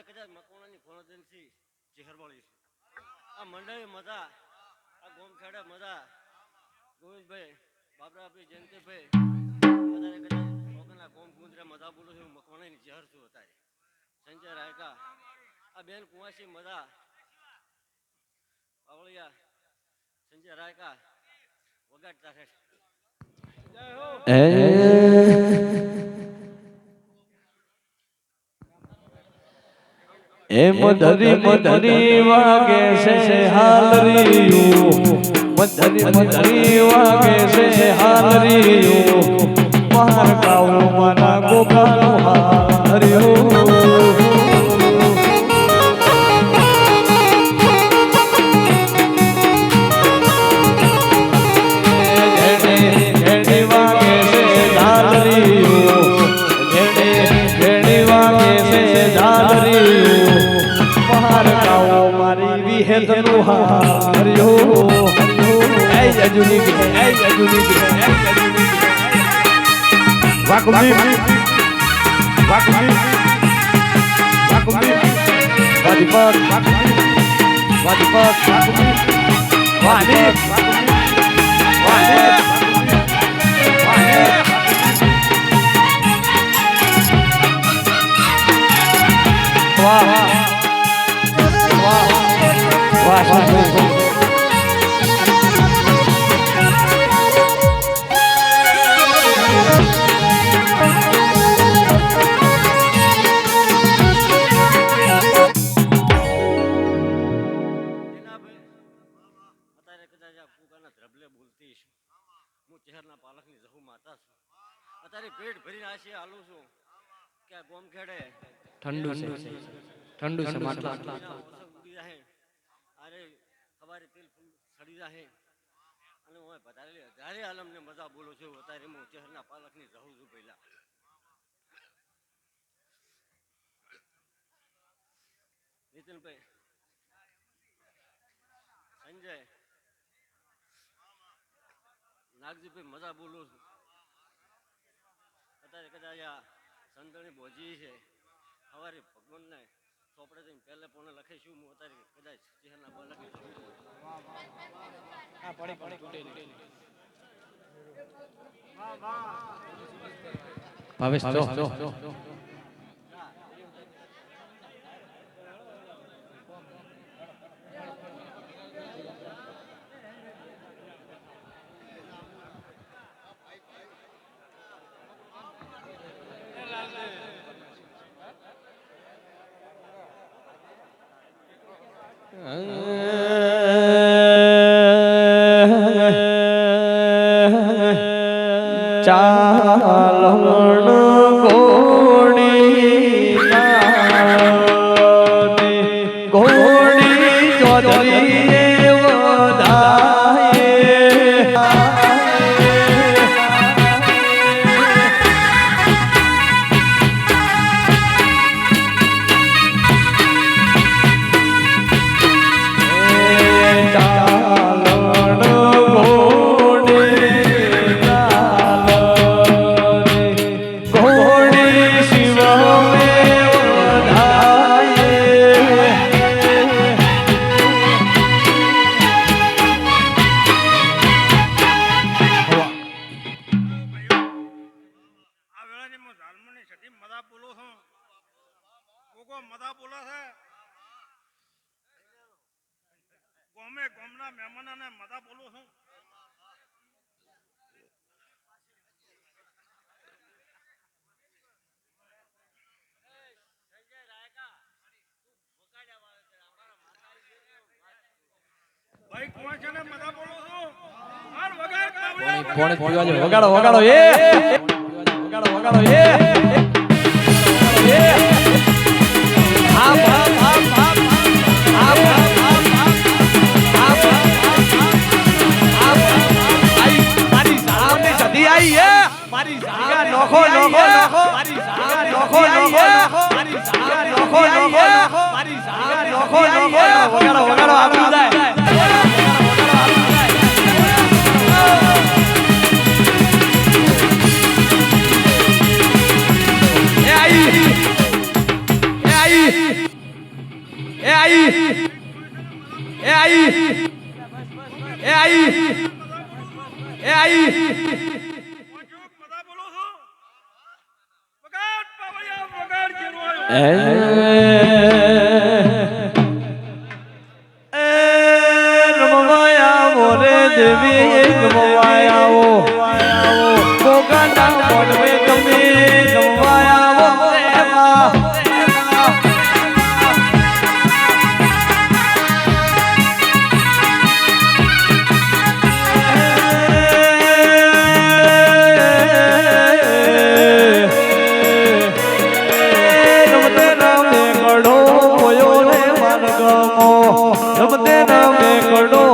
અત્યારે કદાચ મકવાણાની ખોણોદનથી ચહેરવાળી છે. આ મંડળી મજા આ ગોમખેડા મજા ગોવિંદભાઈ બાબરાભાઈ જયંતિભાઈ અત્યારે કદાચ લોકોના ગોમ ગુંદરા મજા બોલું છું મકવાણાની ચહેર છું અત્યારે સંજય રાયકા, આ બેન કુંવાસી મજા પાવળિયા સંજય રાયકા, વગાડતા છે એમ ધરી મધરી વાગે છે હાલરીયું મધરી મધરી વાગે છે હાલરીયું માર કાવું મારા ગોગાનો હાર્યો મારી વિહેતનું એ જજુની કે એ જજુની કે એ જજુની કે વાકુબી વાકુબી વાકુબી વાદીપત વાદીપત વાદી વાદી વાહ વાહ. વાહ વાહ અત્યારે કદાચ આ ફૂકાના બોલતી છે. હું પાલકની જહુ માતા છું અત્યારે પેટ ભરીને આશી હાલું છું. કે આ ખેડે ઠંડુ ઠંડુ છે માટલા સવારે તેલ સડી જાય અને હું વધારે વધારે આલમને મજા બોલું છું, અત્યારે હું ચહેરના પાલકની રહું છું પહેલા. નીતિનભાઈ. સંજય. નાગજીભાઈ, મજા બોલું છું. અત્યારે કદાચ આ સંતણી બોજી છે. સવારે ભગવાનને ચોપડે જઈને પહેલે પણ લખીશું હું અત્યારે કદાચ ચહેરના પર લખીશું. ભાવેશ જો. ચાલણ ઘોડી હું ઝાલમુની છઠ્ઠી મદા બોલું છું. કોકો મદા બોલે છે? ગોમે ગોમના મહેમાનોને મદા બોલું છું. પોણે પીવા વગાડો વગાડો એ! વગાડો એ નોખો નોખો નોખો મારી સાગા નોખો નોખો મારી સાગા નોખો નોખો મારી સાગા નોખો નોખો વગાડો વગાડો આપી જાય આઈ એ આઈ એ આઈ એ આઈ મજા બોલો છો ગમો. રમતે નામે કડો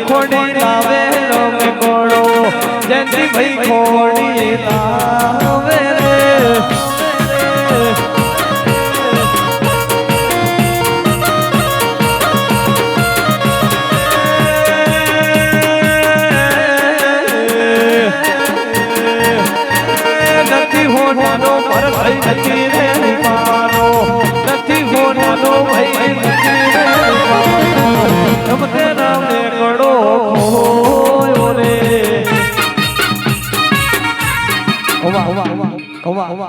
ખોડી લાવેલો મેકોડો જયંતિભાઈ ખોડી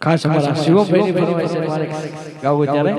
ખાસ અમારા શિવભાઈની ફરમાઈશ છે. મારે ગાવું ત્યારે?